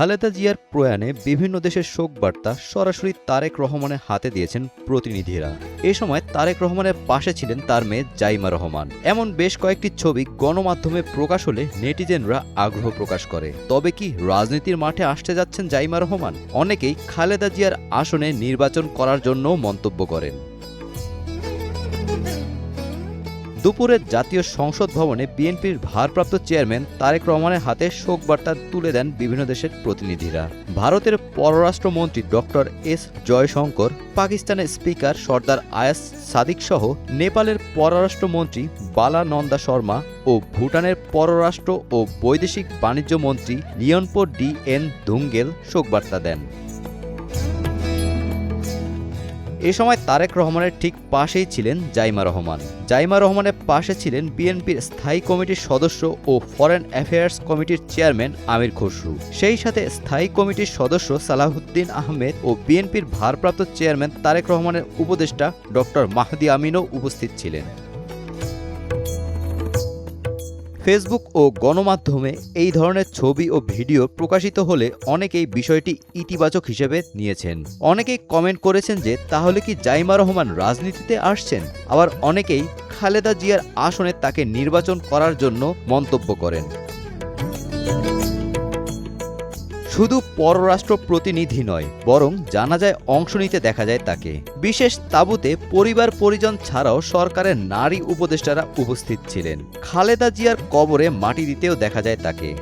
খালেদা জিয়ার প্রয়াণে বিভিন্ন দেশের শোক বার্তা সরাসরি তারেক রহমানের হাতে দিয়েছেন প্রতিনিধিরা। এ সময় তারেক রহমানের পাশে ছিলেন তার মেয়ে জাইমা রহমান। এমন বেশ কয়েকটি ছবি গণমাধ্যমে প্রকাশ হলে নেটিজেনরা আগ্রহ প্রকাশ করে। তবে কি রাজনীতির মাঠে আসতে যাচ্ছেন জাইমা রহমান? অনেকেই খালেদা জিয়ার আসনে নির্বাচন করার জন্য মন্তব্য করেন। দুপুরে জাতীয় সংসদ ভবনে বিএনপির ভারপ্রাপ্ত চেয়ারম্যান তারেক রহমানের হাতে শোক বার্তা তুলে দেন বিভিন্ন দেশের প্রতিনিধিরা। ভারতের পররাষ্ট্রমন্ত্রী ডক্টর এস জয়শঙ্কর, পাকিস্তানের স্পিকার সর্দার আয়াস সাদিক সহ নেপালের পররাষ্ট্রমন্ত্রী বালা নন্দা শর্মা ও ভুটানের পররাষ্ট্র ও বৈদেশিক বাণিজ্য মন্ত্রী লিয়নপো ডি এন ধুঙ্গেল শোকবার্তা দেন। এ সময় তারেক রহমানের ঠিক পাশেই ছিলেন জাইমা রহমান। জাইমা রহমানের পাশে ছিলেন বিএনপির স্থায়ী কমিটির সদস্য ও ফরেন অ্যাফেয়ার্স কমিটির চেয়ারম্যান আমির খসরু। সেই সাথে স্থায়ী কমিটির সদস্য সালাহুদ্দিন আহমেদ ও বিএনপির ভারপ্রাপ্ত চেয়ারম্যান তারেক রহমানের উপদেষ্টা ডক্টর মাহদি আমিনও উপস্থিত ছিলেন। ফেসবুক ও গণমাধ্যমে এই ধরনের ছবি ও ভিডিও প্রকাশিত হলে অনেকেই বিষয়টি ইতিবাচক হিসেবে নিয়েছেন। অনেকেই কমেন্ট করেছেন যে, তাহলে কি জাইমা রহমান রাজনীতিতে আসছেন? আবার অনেকেই খালেদা জিয়ার আসনে তাকে নির্বাচন করার জন্য মন্তব্য করেন। শুধু পররাষ্ট্র প্রতিনিধি নয়, বরং জানাজায় অংশ নিতে দেখা যায় তাকে। বিশেষ তাঁবুতে পরিবার পরিজন ছাড়াও সরকারের নারী উপদেষ্টারা উপস্থিত ছিলেন। খালেদা জিয়ার কবরে মাটি দিতেও দেখা যায় তাকে।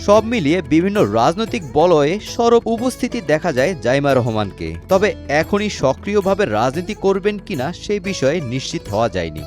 সব মিলিয়ে বিভিন্ন রাজনৈতিক বলয়ে সরব উপস্থিতি দেখা যায় জাইমা রহমানকে। তবে এখনই সক্রিয়ভাবে রাজনীতি করবেন কিনা সে বিষয়ে নিশ্চিত হওয়া যায়নি।